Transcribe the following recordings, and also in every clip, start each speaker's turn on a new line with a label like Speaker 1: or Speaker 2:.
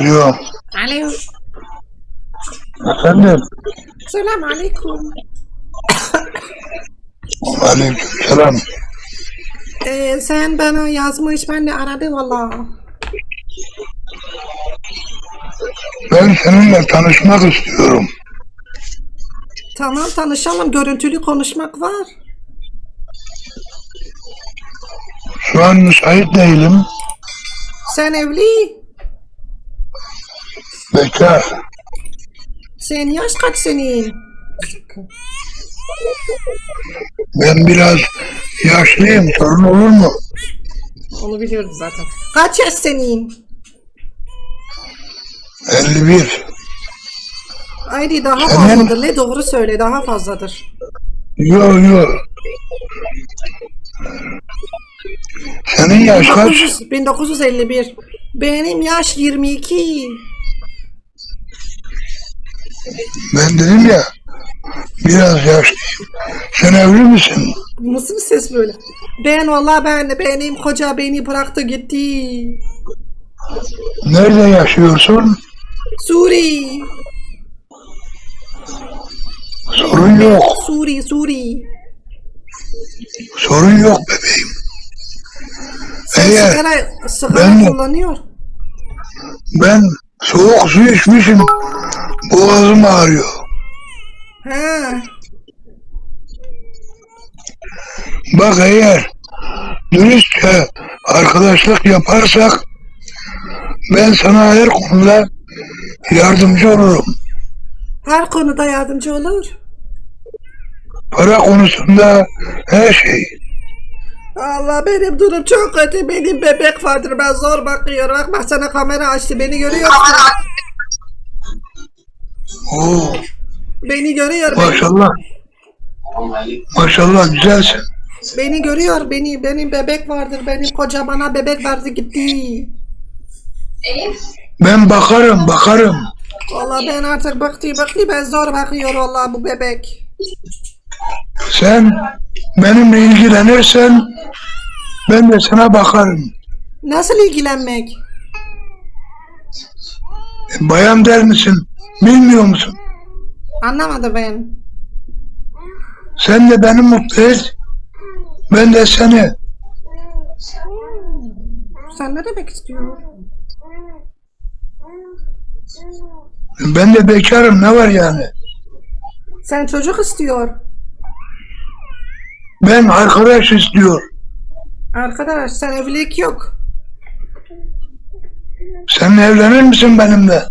Speaker 1: Alo.
Speaker 2: Alo.
Speaker 1: Efendim.
Speaker 2: Selam aleyküm.
Speaker 1: Aleyküm selam.
Speaker 2: Ee, sen bana yazmış ben de aradım valla.
Speaker 1: Ben seninle tanışmak istiyorum.
Speaker 2: Tamam tanışalım görüntülü konuşmak var.
Speaker 1: Şu an müsait değilim.
Speaker 2: Sen evli.
Speaker 1: Bekar.
Speaker 2: Sen yaş kaç senin?
Speaker 1: Ben biraz yaşlıyım. Sorun olur mu?
Speaker 2: Onu biliyoruz zaten. Kaç yaş senin?
Speaker 1: 51.
Speaker 2: Haydi daha
Speaker 1: Senin-
Speaker 2: fazladır. Ne doğru söyle daha fazladır.
Speaker 1: Yo yo. Senin yaş kaç?
Speaker 2: 1900 1951. Benim yaş 22.
Speaker 1: Ben dedim ya biraz yaşlıyım. Sen evli misin?
Speaker 2: Nasıl bir ses böyle? Ben valla ben benim koca beni bıraktı gitti.
Speaker 1: Nerede yaşıyorsun?
Speaker 2: Suri.
Speaker 1: Sorun yok.
Speaker 2: Suri Suri.
Speaker 1: Sorun yok bebeğim.
Speaker 2: Sen
Speaker 1: Eğer
Speaker 2: sigara, sigara
Speaker 1: ben-
Speaker 2: kullanıyor.
Speaker 1: ben soğuk su içmişim. Boğazım ağrıyor.
Speaker 2: Ha.
Speaker 1: Bak eğer dürüstçe arkadaşlık yaparsak ben sana her konuda yardımcı olurum.
Speaker 2: Her konuda yardımcı olur.
Speaker 1: Para konusunda her şey.
Speaker 2: Allah benim durum çok kötü. Benim bebek vardır. Ben zor bakıyorum. Bak bak sana kamera açtı. Beni görüyorsun.
Speaker 1: Oo,
Speaker 2: Beni görüyor. Beni,
Speaker 1: maşallah. Maşallah güzelsin.
Speaker 2: beni görüyor. Beni benim bebek vardır. Benim koca bana bebek verdi gitti.
Speaker 1: Ben bakarım bakarım.
Speaker 2: Vallahi ben artık bıktı bıktı. Ben zor bakıyorum vallahi bu bebek.
Speaker 1: Sen benimle ilgilenirsen ben de sana bakarım.
Speaker 2: Nasıl ilgilenmek?
Speaker 1: Bayan der misin? Bilmiyor musun?
Speaker 2: Anlamadı ben.
Speaker 1: Sen de beni mutlu et. Ben de seni.
Speaker 2: Sen ne demek istiyorsun?
Speaker 1: Ben de bekarım ne var yani?
Speaker 2: Sen çocuk istiyor.
Speaker 1: Ben arkadaş istiyor.
Speaker 2: Arkadaş sen evlilik yok.
Speaker 1: Sen evlenir misin benimle?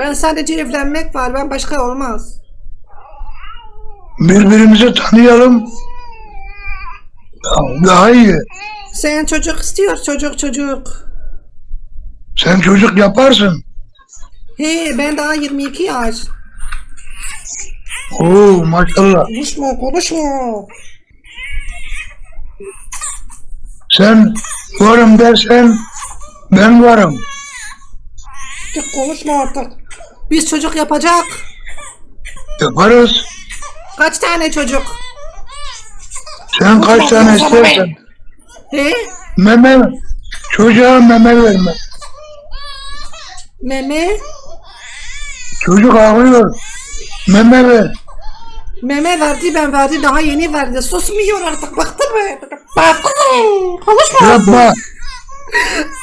Speaker 2: Ben sadece evlenmek var. Ben başka olmaz.
Speaker 1: Birbirimizi tanıyalım. Daha iyi.
Speaker 2: Sen çocuk istiyor. Çocuk çocuk.
Speaker 1: Sen çocuk yaparsın.
Speaker 2: He ben daha 22 yaş.
Speaker 1: Oo maşallah.
Speaker 2: Konuşma konuşma.
Speaker 1: Sen varım dersen ben varım.
Speaker 2: Ya konuşma artık. Biz çocuk yapacak.
Speaker 1: Yaparız.
Speaker 2: Kaç tane çocuk?
Speaker 1: Sen kaç tane istersen.
Speaker 2: He?
Speaker 1: Meme, çocuğa meme verme.
Speaker 2: Meme?
Speaker 1: Çocuk ağlıyor. Meme ver.
Speaker 2: Meme verdi ben verdi daha yeni verdi. Susmuyor artık baktı mı? Baktı mı? Konuşma.
Speaker 1: Yapma.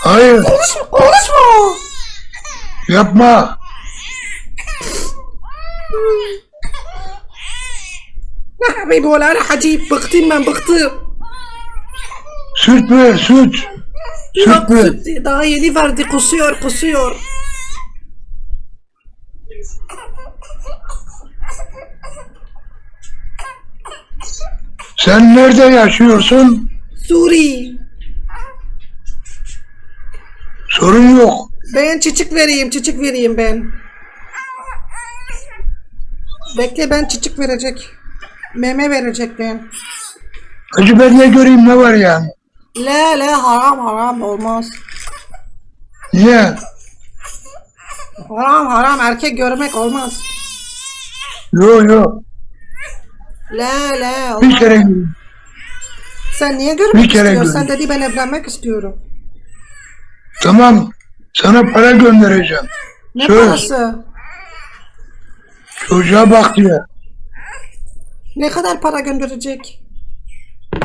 Speaker 1: Hayır,
Speaker 2: Konuşma. Konuşma.
Speaker 1: yapma.
Speaker 2: Ya habibi valla ana hacip bıktım ben bıktım.
Speaker 1: Süt ver, süt.
Speaker 2: Yok
Speaker 1: ver.
Speaker 2: süt- daha yeni verdi kusuyor kusuyor.
Speaker 1: Sen nerede yaşıyorsun?
Speaker 2: Suri.
Speaker 1: Sorun yok.
Speaker 2: Ben çiçek vereyim çiçek vereyim ben. Bekle ben çiçek verecek. Meme verecek ben.
Speaker 1: Hacı ben ne göreyim ne var yani?
Speaker 2: La la haram haram olmaz.
Speaker 1: Niye?
Speaker 2: Haram haram erkek görmek olmaz.
Speaker 1: Yo yo.
Speaker 2: La
Speaker 1: Bir
Speaker 2: olmaz.
Speaker 1: kere göreyim.
Speaker 2: Sen niye görmek
Speaker 1: Bir kere
Speaker 2: istiyorsun? Sen dedi ben evlenmek istiyorum.
Speaker 1: Tamam. Sana para göndereceğim.
Speaker 2: Ne
Speaker 1: Söz.
Speaker 2: parası?
Speaker 1: Çocuğa bak diye.
Speaker 2: Ne kadar para gönderecek?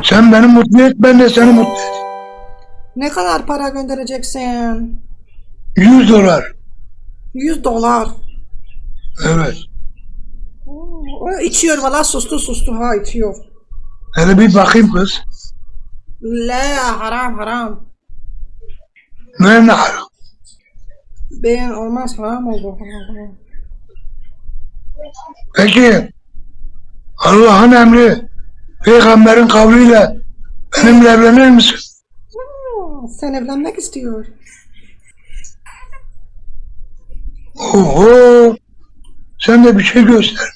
Speaker 1: Sen beni mutlu et ben de seni mutlu et.
Speaker 2: Ne kadar para göndereceksin?
Speaker 1: 100 dolar.
Speaker 2: 100 dolar.
Speaker 1: Evet.
Speaker 2: Oo, İçiyor valla sustu sustu ha içiyor.
Speaker 1: Hele bir bakayım kız.
Speaker 2: La haram haram.
Speaker 1: Ne ne haram.
Speaker 2: Ben olmaz haram oldu. Haram, haram.
Speaker 1: Peki Allah'ın emri peygamberin kavliyle benimle evlenir misin?
Speaker 2: Aa, Sen evlenmek istiyor.
Speaker 1: Oho sen de bir şey göster.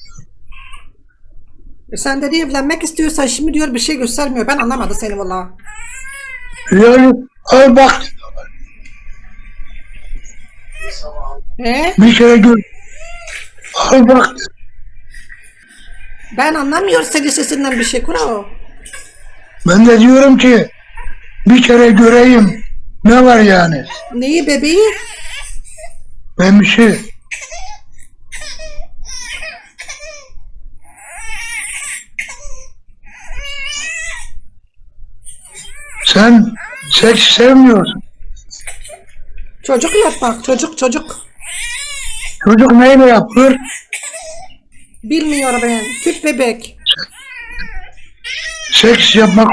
Speaker 2: E sen dedi evlenmek istiyorsan şimdi diyor bir şey göstermiyor. Ben anlamadım seni valla.
Speaker 1: Yani al bak
Speaker 2: He?
Speaker 1: bir kere gör. Bak.
Speaker 2: Ben anlamıyor senin sesinden bir şey kuro.
Speaker 1: Ben de diyorum ki bir kere göreyim. Ne var yani?
Speaker 2: Neyi bebeği?
Speaker 1: Ben bir şey. Sen seks sevmiyorsun.
Speaker 2: Çocuk yapmak çocuk çocuk.
Speaker 1: Çocuk neyle yapılır?
Speaker 2: Bilmiyor ben. Tüp bebek.
Speaker 1: Seks yapmak.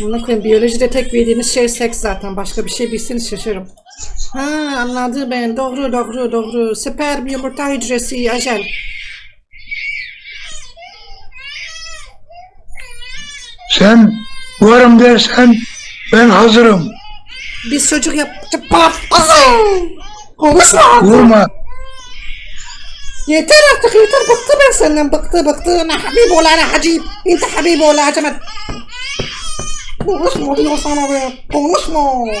Speaker 2: Bunu koyayım. Biyolojide tek bildiğiniz şey seks zaten. Başka bir şey bilseniz şaşırırım. Ha anladım ben. Doğru doğru doğru. Sperm yumurta hücresi ajel.
Speaker 1: Sen varım dersen ben hazırım.
Speaker 2: بالشجرية
Speaker 1: كورما
Speaker 2: يا ترى تخي ترى بكتب سلم بكتب بكتب أنا حبيب ولا أنا حجيب أنت حبيب ولا جمد بونسمو دي وصانا بيا بونسمو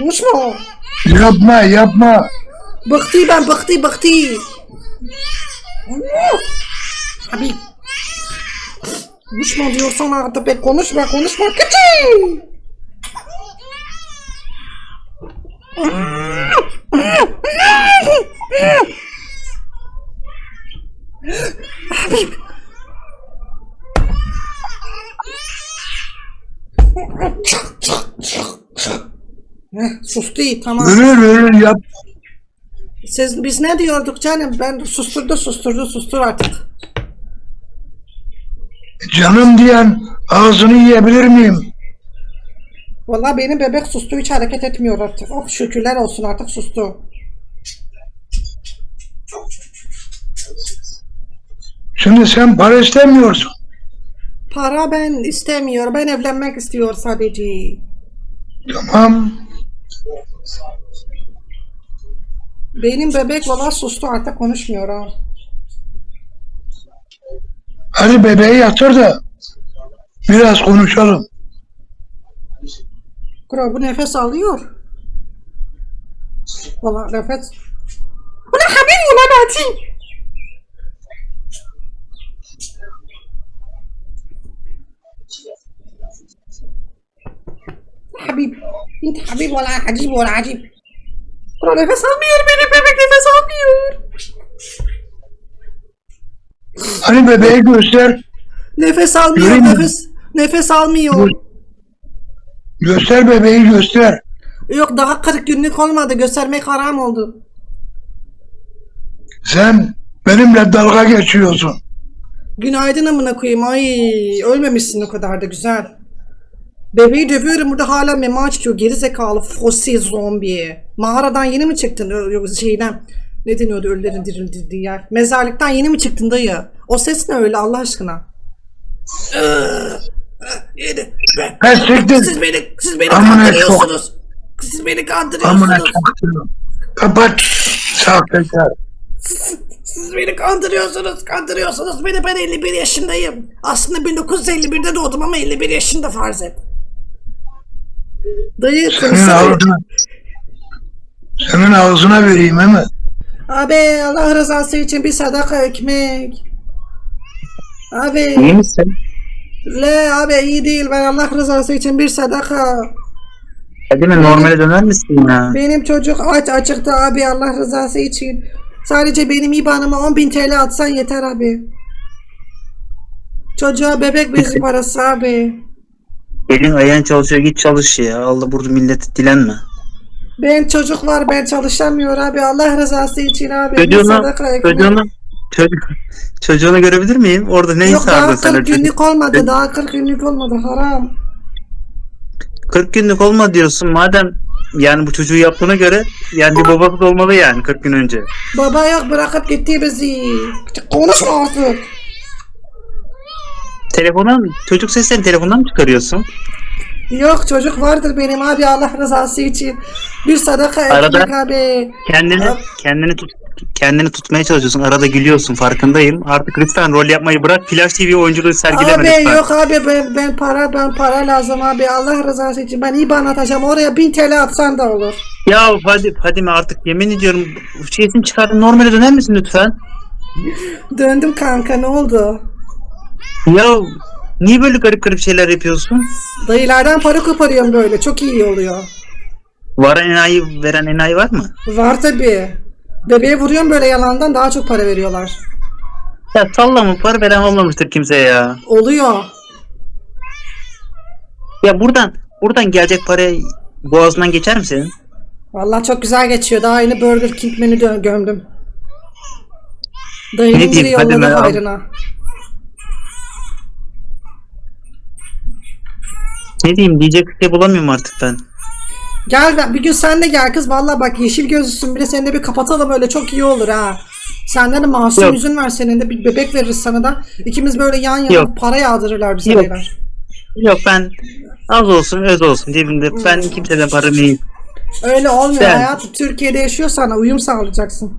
Speaker 2: بونسمو
Speaker 1: يابما يابما.
Speaker 2: بختي بان بختي بختي. Habib. Konuşma diyorsan artık be konuşma konuşma. Kıçı. Habib. Heh, Sustu tamam.
Speaker 1: Ölür ölür yap.
Speaker 2: Siz biz ne diyorduk canım? Ben susturdu susturdu sustur artık.
Speaker 1: Canım diyen ağzını yiyebilir miyim?
Speaker 2: Vallahi benim bebek sustu hiç hareket etmiyor artık. Oh şükürler olsun artık sustu.
Speaker 1: Şimdi sen para istemiyorsun.
Speaker 2: Para ben istemiyor. Ben evlenmek istiyor sadece.
Speaker 1: Tamam.
Speaker 2: Benim bebek valla sustu artık konuşmuyor ha.
Speaker 1: Hadi bebeği yatır da biraz konuşalım.
Speaker 2: Kuro bu nefes alıyor. Valla nefes. Bu ne habib ulan Ati? Habib. Int habib valla acib valla acib. Kuro nefes almıyor benim bebek nefes almıyor.
Speaker 1: Hani bebeği göster.
Speaker 2: Nefes almıyor
Speaker 1: Göreyim mi?
Speaker 2: nefes. Nefes almıyor.
Speaker 1: Göster bebeği göster.
Speaker 2: Yok daha 40 günlük olmadı göstermek haram oldu.
Speaker 1: Sen benimle dalga geçiyorsun.
Speaker 2: Günaydın amına koyayım. Ay ölmemişsin o kadar da güzel. Bebeği dövüyorum burada hala meme açıyor. Geri zekalı fosil zombi. Mağaradan yeni mi çıktın? Yok şeyden. Ne deniyordu ölülerin dirildiği yer? Mezarlıktan yeni mi çıktın dayı? O ses ne öyle Allah aşkına? Yedi.
Speaker 1: Ben siktir.
Speaker 2: Siz beni, siz beni
Speaker 1: Amına
Speaker 2: kandırıyorsunuz. Siz beni
Speaker 1: Amına
Speaker 2: kandırıyorsunuz.
Speaker 1: çaktım. Kapat. Sahtekar.
Speaker 2: Siz beni kandırıyorsunuz, kandırıyorsunuz beni. Ben 51 yaşındayım. Aslında 1951'de doğdum ama 51 yaşında farz et. Dayı
Speaker 1: Senin
Speaker 2: konuşsana.
Speaker 1: ağzına, senin ağzına vereyim hemen.
Speaker 2: Abi Allah rızası için bir sadaka ekmek. Abi.
Speaker 3: İyi misin?
Speaker 2: Le abi iyi değil ben Allah rızası için bir sadaka.
Speaker 3: Hadi mi normale döner misin ya?
Speaker 2: Benim çocuk aç açıkta abi Allah rızası için. Sadece benim IBAN'ıma 10.000 TL atsan yeter abi. Çocuğa bebek bezi parası abi.
Speaker 3: Elin ayağın çalışıyor git çalış ya. Allah burada milleti dilenme.
Speaker 2: Ben çocuk var ben çalışamıyor abi Allah rızası için abi.
Speaker 3: Çocuğunu, çocuğunu, çocuk, çocuğunu görebilir miyim? Orada ne
Speaker 2: Yok daha
Speaker 3: sardın sen?
Speaker 2: 40 günlük olmadı daha 40 günlük olmadı haram.
Speaker 3: 40 günlük olma diyorsun madem yani bu çocuğu yaptığına göre yani bir babası da olmalı yani 40 gün önce.
Speaker 2: Baba yok bırakıp gitti bizi. Konuşma artık.
Speaker 3: Telefondan çocuk seslerini telefondan mı çıkarıyorsun?
Speaker 2: Yok çocuk vardır benim abi Allah rızası için. Bir sadaka
Speaker 3: Arada-
Speaker 2: ekmek abi.
Speaker 3: Kendini
Speaker 2: Abi-
Speaker 3: kendini tut kendini tutmaya çalışıyorsun. Arada gülüyorsun farkındayım. Artık lütfen rol yapmayı bırak. Flash TV oyunculuğu sergileme
Speaker 2: Abi
Speaker 3: lütfen.
Speaker 2: yok abi ben, ben para ben para lazım abi Allah rızası için ben IBAN atacağım oraya 1000 TL atsan da olur.
Speaker 3: Ya hadi Fadime artık yemin ediyorum şeysini çıkardın normale döner misin lütfen?
Speaker 2: Döndüm kanka ne oldu?
Speaker 3: Ya niye böyle garip garip şeyler yapıyorsun?
Speaker 2: Dayılardan para koparıyorum böyle çok iyi oluyor.
Speaker 3: Varan enayi veren enayi var mı?
Speaker 2: Var tabi. Bebeğe vuruyorum böyle yalandan daha çok para veriyorlar.
Speaker 3: Ya sallama para veren olmamıştır kimseye ya.
Speaker 2: Oluyor.
Speaker 3: Ya buradan buradan gelecek paraya boğazından geçer mi senin?
Speaker 2: Vallahi çok güzel geçiyor. Daha yeni Burger King menü dö- gömdüm. Dayının
Speaker 3: Ne diyeyim,
Speaker 2: biri
Speaker 3: hadi
Speaker 2: yolladı
Speaker 3: be.
Speaker 2: hayrına.
Speaker 3: Ne diyeyim diyecek bir şey bulamıyorum artık ben.
Speaker 2: Gel ben- bir gün sen de gel kız. Vallahi bak yeşil gözlüsün bile seni de bir kapatalım öyle çok iyi olur ha. Senden de masum
Speaker 3: Yok.
Speaker 2: yüzün var senin de bir bebek veririz sana da. İkimiz böyle yan yana
Speaker 3: Yok.
Speaker 2: para yağdırırlar bize
Speaker 3: Yok.
Speaker 2: beyler.
Speaker 3: Yok ben az olsun öz olsun cebimde. Ben kimseden para değil.
Speaker 2: Öyle olmuyor
Speaker 3: Ben-
Speaker 2: hayatım. Türkiye'de yaşıyorsan uyum sağlayacaksın.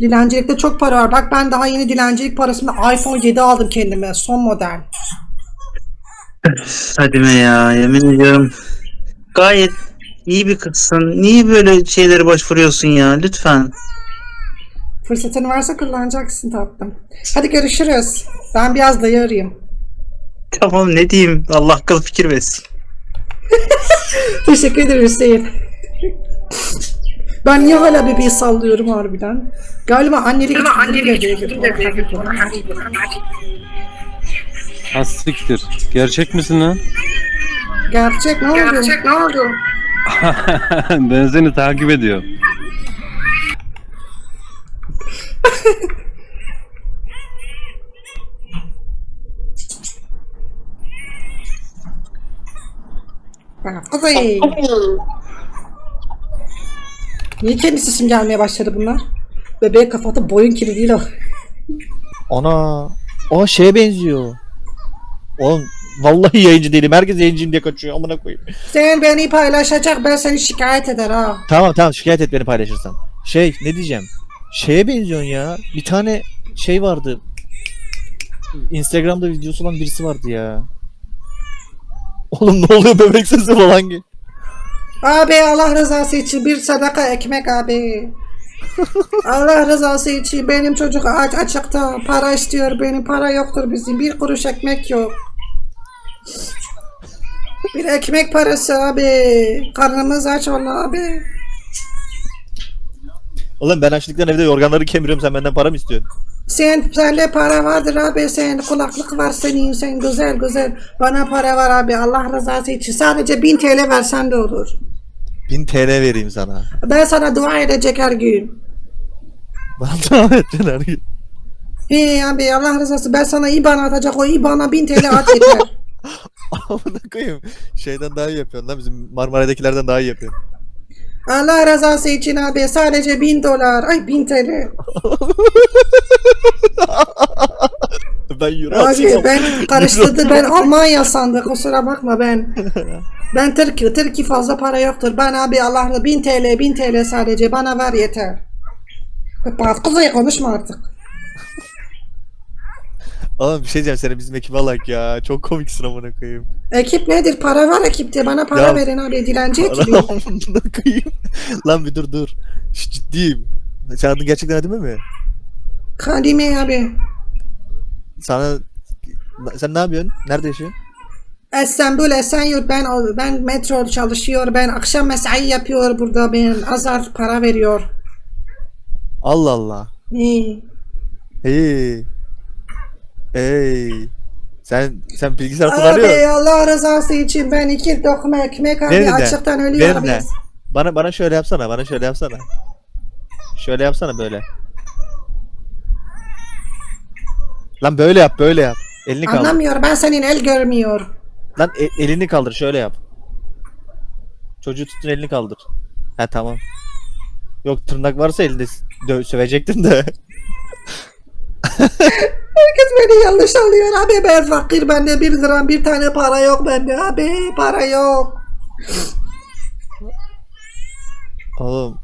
Speaker 2: Dilencilikte çok para var. Bak ben daha yeni dilencilik parasında iPhone 7 aldım kendime. Son model.
Speaker 3: Fadime ya yemin ediyorum. Gayet iyi bir kızsın. Niye böyle şeylere başvuruyorsun ya lütfen.
Speaker 2: Fırsatın varsa kullanacaksın tatlım. Hadi görüşürüz. Ben biraz dayı arayayım.
Speaker 3: Tamam ne diyeyim Allah akıl fikir versin.
Speaker 2: Teşekkür ederim Hüseyin. Ben niye hala bebeği sallıyorum harbiden? Galiba annelik annelik bebeğe girdi.
Speaker 4: Ha siktir. Gerçek misin lan?
Speaker 2: Gerçek ne oldu? Gerçek ne oldu?
Speaker 4: ben seni takip ediyorum.
Speaker 2: Kuzey. Niye kendi sesim gelmeye başladı bunlar? Bebeğe kafatı boyun kiri değil o.
Speaker 5: Ana. O şeye benziyor. Oğlum vallahi yayıncı değilim. Herkes yayıncıyım diye kaçıyor. Amına koyayım.
Speaker 2: Sen beni paylaşacak ben seni şikayet eder ha.
Speaker 5: Tamam tamam şikayet et beni paylaşırsan. Şey ne diyeceğim. Şeye benziyorsun ya. Bir tane şey vardı. Instagram'da videosu olan birisi vardı ya. Oğlum ne oluyor bebek sesi falan ki.
Speaker 2: Abi Allah rızası için bir sadaka ekmek abi. Allah rızası için benim çocuk aç açıkta para istiyor benim para yoktur bizim bir kuruş ekmek yok. Bir ekmek parası abi. Karnımız aç valla abi.
Speaker 5: Oğlum ben açlıktan evde yorganları kemiriyorum sen benden para mı istiyorsun?
Speaker 2: Sen sende para vardır abi sen kulaklık var senin sen güzel güzel bana para var abi Allah rızası için sadece 1000 TL versen de olur.
Speaker 5: 1000 TL vereyim sana.
Speaker 2: Ben sana dua edecek her gün.
Speaker 5: Bana devam edeceksin her gün.
Speaker 2: He abi Allah rızası ben sana IBAN atacak o IBAN'a 1000 TL at yeter.
Speaker 5: Amına koyayım. Şeyden daha iyi yapıyorsun lan bizim Marmara'dakilerden daha iyi yapıyorsun.
Speaker 2: Allah rızası için abi sadece 1000 dolar ay 1000 TL.
Speaker 5: Ben euro
Speaker 2: Abi
Speaker 5: atıyorum.
Speaker 2: ben karıştırdı ben Almanya sandı kusura bakma ben. Ben Türkiye, Türkiye fazla para yoktur. Ben abi Allah'la 1000 TL 1000 TL sadece bana ver yeter. Kuzey konuşma artık.
Speaker 5: Oğlum bir şey diyeceğim sana bizim ekibe alak ya. Çok komiksin amına koyayım.
Speaker 2: Ekip nedir? Para var ekipte. Bana para
Speaker 5: Ya-
Speaker 2: verin abi. Dilenci
Speaker 5: Lan
Speaker 2: ekibi.
Speaker 5: amına koyayım. Lan bir dur dur. Şş, ciddiyim. Sen adın gerçekten Hadime mi?
Speaker 2: Kadime abi.
Speaker 5: Sana sen ne yapıyorsun? Nerede yaşıyorsun?
Speaker 2: İstanbul Esenyurt ben ben metro çalışıyor. Ben akşam mesai yapıyor burada. Ben azar para veriyor.
Speaker 5: Allah Allah.
Speaker 2: İyi.
Speaker 5: Hey. Hey. Sen sen bilgisayar
Speaker 2: Abi
Speaker 5: kullanıyor.
Speaker 2: Allah rızası için ben iki lokma ekmek abi
Speaker 5: Nerede?
Speaker 2: açıktan ölüyor
Speaker 5: Nerede?
Speaker 2: abi.
Speaker 5: Bana bana şöyle yapsana. Bana şöyle yapsana. Şöyle yapsana böyle. Lan böyle yap, böyle yap. Elini kaldır.
Speaker 2: Anlamıyor ben senin el görmüyor.
Speaker 5: Lan e- elini kaldır, şöyle yap. Çocuğu tutun elini kaldır. Ha tamam. Yok tırnak varsa elinde s- dö- sövecektin de.
Speaker 2: Herkes beni yanlış anlıyor abi ben fakir bende bir gram bir tane para yok bende abi para yok.
Speaker 5: Oğlum.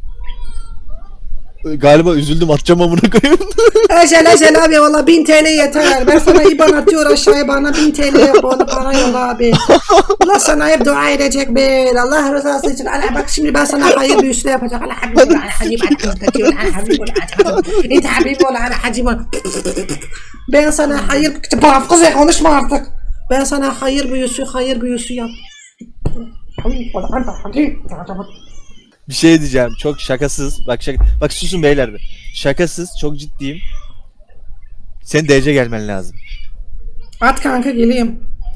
Speaker 5: Galiba üzüldüm atacağım amına koyayım.
Speaker 2: Ecel ecel abi valla 1000 TL yeter. Ben sana IBAN atıyor aşağıya bana 1000 TL bana para yolla abi. Allah sana hep dua edecek be. Allah rızası için. Allah bak şimdi ben sana hayır büyüsü yapacak. Allah habib ol, Allah habib ol, Allah habib ol, Allah habib ol. İnte habib Ben sana hayır... Bafkız ya konuşma artık. Ben sana hayır büyüsü, hayır büyüsü yap.
Speaker 5: Bir şey diyeceğim. Çok şakasız. Bak şaka... Bak susun beyler. be. Şakasız. Çok ciddiyim. Senin DC gelmen lazım.
Speaker 2: At kanka geleyim.